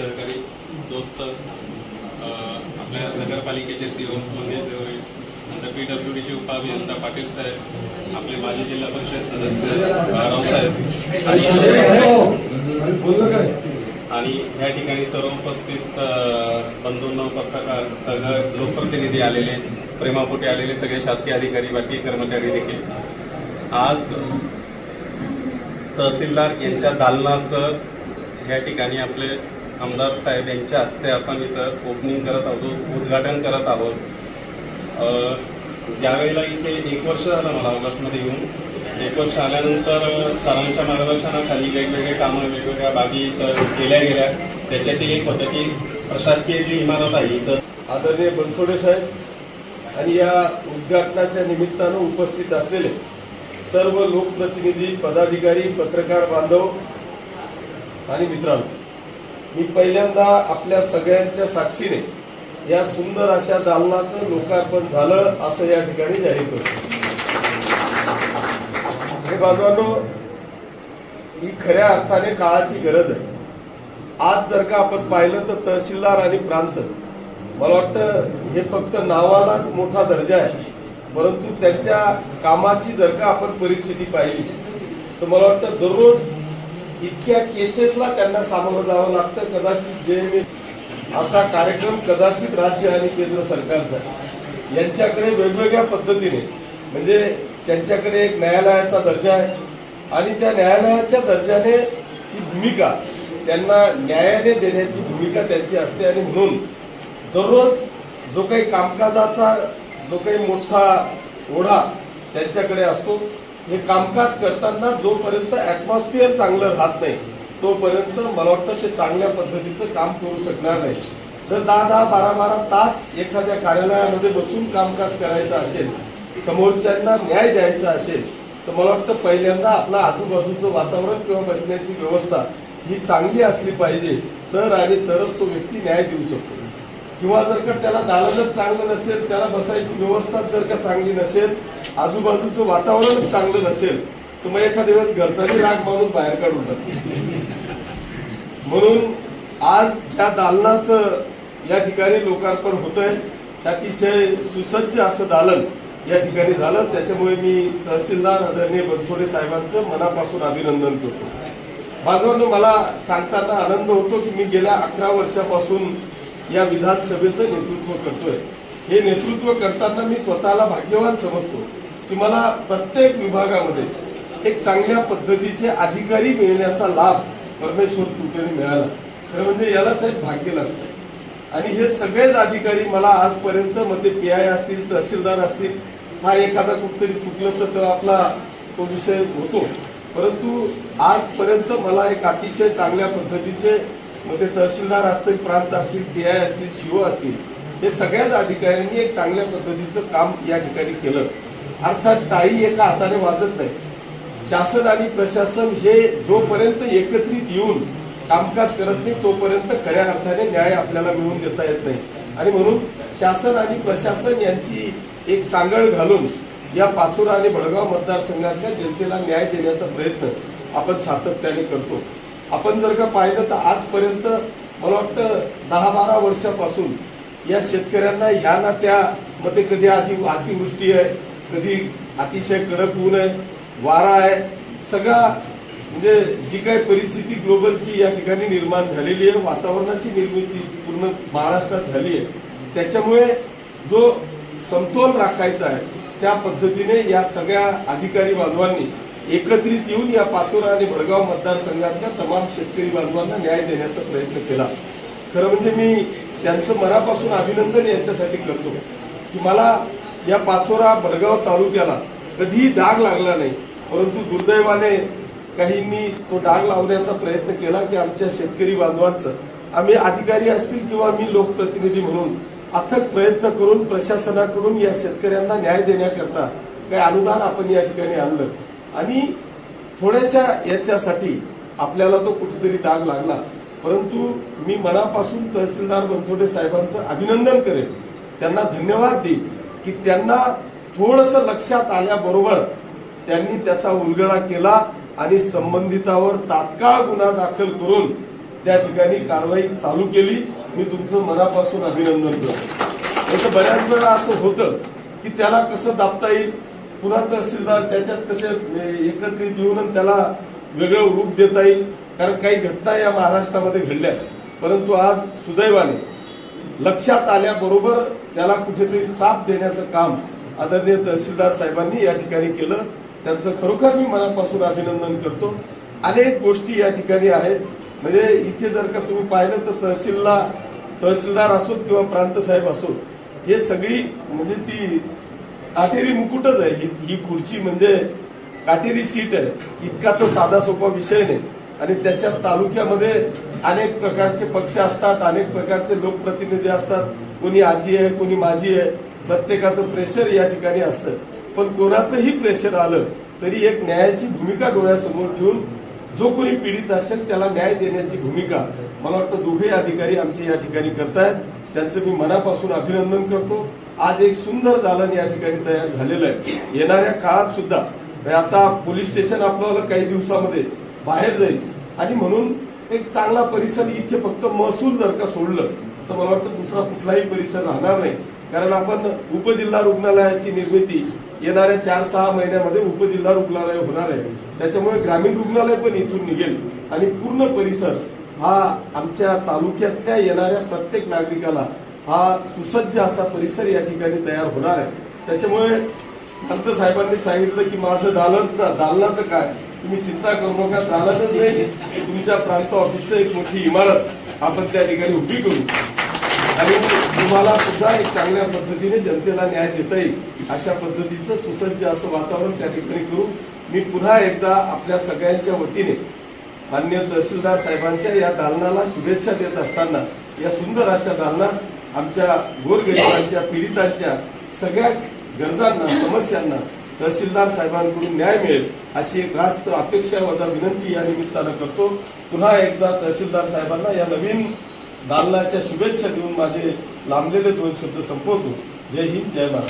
सहकारी दोस्त आपल्या नगरपालिकेचे सीओ मंगेश देवरे नंतर पी डब्ल्यू डीचे उपाभियंता पाटील साहेब आपले माजी जिल्हा परिषद सदस्य रावसाहेब आणि या ठिकाणी सर्व उपस्थित बंधूंना पत्रकार सगळं लोकप्रतिनिधी आलेले प्रेमापोटे आलेले सगळे शासकीय अधिकारी बाकी कर्मचारी देखील. आज तहसीलदार यांच्या दालनाचं या ठिकाणी आपले आमदार साहेब यांच्या हस्ते आपण इथं ओपनिंग करत आहोत उद्घाटन करत आहोत. ज्यावेळेला इथे एक वर्ष झालं मला ऑगस्टमध्ये येऊन एक वर्ष आल्यानंतर सरांच्या मार्गदर्शनाखाली वेगवेगळे कामं वेगवेगळ्या बाबी इथं केल्या गेल्या. त्याच्यातील एक होतं की प्रशासकीय जी इमारत आहे इथं आदरणीय बनसोडे साहेब आणि या उद्घाटनाच्या निमित्तानं उपस्थित असलेले सर्व लोकप्रतिनिधी पदाधिकारी पत्रकार बांधव आणि मित्रांनो मी पहिल्यांदा आपल्या सगळ्यांच्या साक्षीने या सुंदर अशा दालनाचं लोकार्पण झालं असं या ठिकाणी जाहीर करतो. हे बांधवांनो ही खऱ्या अर्थाने काळाची गरज आहे. आज जर का आपण पाहिलं तर तहसीलदार आणि प्रांत मला वाटतं हे फक्त नावालाच मोठा दर्जा आहे. परंतु त्यांच्या कामाची जर का आपण परिस्थिती पाहिली तर मला वाटतं दररोज इतक्या केसेसला त्यांना सामोरं जावं लागतं. कदाचित जे असा कार्यक्रम कदाचित राज्य आणि केंद्र सरकारचा. यांच्याकडे वेगवेगळ्या पद्धतीने म्हणजे त्यांच्याकडे एक न्यायालयाचा दर्जा आहे. आणि त्या न्यायालयाच्या दर्जाने ती भूमिका त्यांना न्यायालय देण्याची भूमिका त्यांची असते. आणि म्हणून दररोज जो काही कामकाजाचा जो काही मोठा ओढा त्यांच्याकडे असतो. हे कामकाज करताना जोपर्यंत ऍटमॉस्फिअर चांगलं राहत नाही तोपर्यंत मला वाटतं ते चांगल्या पद्धतीचं काम करू शकणार नाही. जर दहा दहा बारा बारा तास एखाद्या कार्यालयामध्ये बसून कामकाज करायचं असेल समोरच्यांना न्याय द्यायचा असेल तर मला वाटतं पहिल्यांदा आपलं आजूबाजूचं वातावरण किंवा बसण्याची व्यवस्था ही चांगली असली पाहिजे तर आणि तरच तो व्यक्ती न्याय देऊ शकतो. किंवा जर का त्याला दालनच चांगलं नसेल त्याला बसायची व्यवस्था जर का चांगली नसेल आजूबाजूचं वातावरणच चांगलं नसेल तर मग एखाद्या वेळेस घरचाही राग मारून बाहेर काढून टाक म्हणून आज ज्या दालनाचं या ठिकाणी लोकार्पण होतंय अतिशय सुसज्ज असं दालन या ठिकाणी झालं. त्याच्यामुळे मी तहसीलदार आदरणीय बनसोडे साहेबांचं मनापासून अभिनंदन करतो. बांधवांनो मला सांगताना आनंद होतो की मी गेल्या अकरा वर्षापासून या विधानसभेचं नेतृत्व करतोय. हे नेतृत्व करताना मी स्वतःला भाग्यवान समजतो की मला प्रत्येक विभागामध्ये एक चांगल्या पद्धतीचे अधिकारी मिळण्याचा लाभ परमेश्वर कृपेने मिळाला. खरं म्हणजे याला साहेब भाग्य लागतं. आणि हे सगळेच अधिकारी मला आजपर्यंत मग ते पीआय असतील तहसीलदार असतील हा एखादा कुठतरी चुकलं तर तो आपला तो विषय होतो. परंतु आजपर्यंत मला एक अतिशय चांगल्या पद्धतीचे मग ते तहसीलदार असतील प्रांत असतील पीआय असतील शिव असतील हे सगळ्याच अधिकाऱ्यांनी एक चांगल्या पद्धतीचं काम या ठिकाणी केलं. अर्थात टाळी एका हाताने वाजत नाही. शासन आणि प्रशासन हे जोपर्यंत एकत्रित येऊन कामकाज करत नाही तोपर्यंत खऱ्या अर्थाने न्याय आपल्याला मिळवून देता येत नाही. आणि म्हणून शासन आणि प्रशासन यांची एक सांगळ घालून या पाचोरा आणि भडगाव मतदारसंघातल्या जनतेला न्याय देण्याचा प्रयत्न आपण सातत्याने करतो. आपण जर का पाहिलं तर आजपर्यंत मला वाटतं दहा बारा वर्षापासून या शेतकऱ्यांना ह्या ना त्या मग कधी अति अतिवृष्टी आहे कधी अतिशय कडक ऊन आहे वारा आहे सगळा म्हणजे जी काही परिस्थिती ग्लोबलची या ठिकाणी निर्माण झालेली आहे वातावरणाची निर्मिती पूर्ण महाराष्ट्रात झाली आहे त्याच्यामुळे जो समतोल राखायचा आहे त्या पद्धतीने या सगळ्या अधिकारी बांधवांनी एकत्रित येऊन या पाचोरा आणि भडगाव मतदारसंघातल्या तमाम शेतकरी बांधवांना न्याय देण्याचा प्रयत्न केला. खरं म्हणजे मी त्यांचं मनापासून अभिनंदन यांच्यासाठी करतो. की मला या पाचोरा भडगाव तालुक्याला कधीही डाग लागला नाही परंतु दुर्दैवाने काहींनी तो डाग लावण्याचा प्रयत्न केला की आमच्या शेतकरी बांधवांचं. आम्ही अधिकारी असतील किंवा मी लोकप्रतिनिधी म्हणून अथक प्रयत्न करून प्रशासनाकडून या शेतकऱ्यांना न्याय देण्याकरता काही अनुदान आपण या ठिकाणी आणलं. आणि थोड्याशा याच्यासाठी आपल्याला तो कुठेतरी डाग लागला. परंतु मी मनापासून तहसीलदार बनसोडे साहेबांचं अभिनंदन करेन. त्यांना धन्यवाद देईन की त्यांना थोडस लक्षात आल्याबरोबर त्यांनी त्याचा उलगडा केला आणि संबंधितावर तात्काळ गुन्हा दाखल करून त्या ठिकाणी कारवाई चालू केली. मी तुमचं मनापासून अभिनंदन करतो. बऱ्याच वेळा असं होतं की त्याला कसं दाबता येईल? पुन्हा तहसीलदार त्याच्यात कसे एकत्रित येऊन त्याला वेगळं रूप देता येईल? कारण काही घटना या महाराष्ट्रामध्ये घडल्या. परंतु आज सुदैवाने लक्षात आल्याबरोबर त्याला कुठेतरी चाप देण्याचं काम आदरणीय तहसीलदार साहेबांनी या ठिकाणी केलं. त्यांचं खरोखर मी मनापासून अभिनंदन करतो. अनेक गोष्टी या ठिकाणी आहेत. म्हणजे इथे जर का तुम्ही पाहिलं तर तहसीलला तहसीलदार असोत किंवा प्रांत साहेब असोत हे सगळी म्हणजे ती काटेरी मुकुटच आहे. ही खुर्ची म्हणजे काटेरी सीट आहे. इतका तो साधा सोपा विषय नाही. आणि त्याच्या तालुक्यामध्ये अनेक प्रकारचे पक्ष असतात अनेक प्रकारचे लोकप्रतिनिधी असतात. कोणी आजी आहे कोणी माझी आहे. प्रत्येकाचं प्रेशर या ठिकाणी असतं. पण कोणाचंही प्रेशर आलं तरी एक न्यायाची भूमिका डोळ्यासमोर ठेवून जो कोणी पीडित असेल त्याला न्याय देण्याची भूमिका मला वाटतं दोघे अधिकारी आमचे या ठिकाणी करतायत. त्यांचं मी मनापासून अभिनंदन करतो. आज एक सुंदर दालन या ठिकाणी तयार झालेलं आहे. येणाऱ्या काळात सुद्धा म्हणजे आता पोलीस स्टेशन आपल्याला काही दिवसामध्ये बाहेर जाईल. आणि म्हणून एक चांगला परिसर इथे फक्त महसूल जर का सोडलं तर मला वाटतं दुसरा कुठलाही परिसर राहणार नाही. कारण आपण उपजिल्हा रुग्णालयाची निर्मिती येणाऱ्या चार सहा महिन्यामध्ये उपजिल्हा रुग्णालय होणार आहे. त्याच्यामुळे ग्रामीण रुग्णालय पण इथून निघेल. आणि पूर्ण परिसर हा आमच्या तालुक्यातल्या येणाऱ्या प्रत्येक नागरिकाला हा सुसज्ज असा परिसर या ठिकाणी तयार होणार आहे. त्याच्यामुळे पंत साहेबांनी सांगितलं की माझं दालन दालनाचं काय? तुम्ही चिंता करू नका दालनच नाही तुमच्या प्रांत ऑफिसचं एक मोठी इमारत आपण त्या ठिकाणी उभी करू. आणि तुम्हाला सुद्धा एक चांगल्या पद्धतीने जनतेला न्याय देता येईल. अशा पद्धतीचं सुसज्ज असं वातावरण त्या ठिकाणी करू मी पुन्हा एकदा आपल्या सगळ्यांच्या वतीने मान्य तहसीलदार साहेबांच्या या दालनाला शुभेच्छा देत असताना या सुंदर अशा दालनात आमच्या गोरगरिबांच्या पीडितांच्या सगळ्या गरजांना समस्यांना तहसीलदार साहेबांकडून न्याय मिळेल अशी एक रास्त अपेक्षा वजा विनंती या निमित्तानं करतो. पुन्हा एकदा तहसीलदार साहेबांना या नवीन दालनाच्या शुभेच्छा देऊन माझे लांबलेले दोन शब्द संपवतो. जय हिंद जय महाराष्ट्र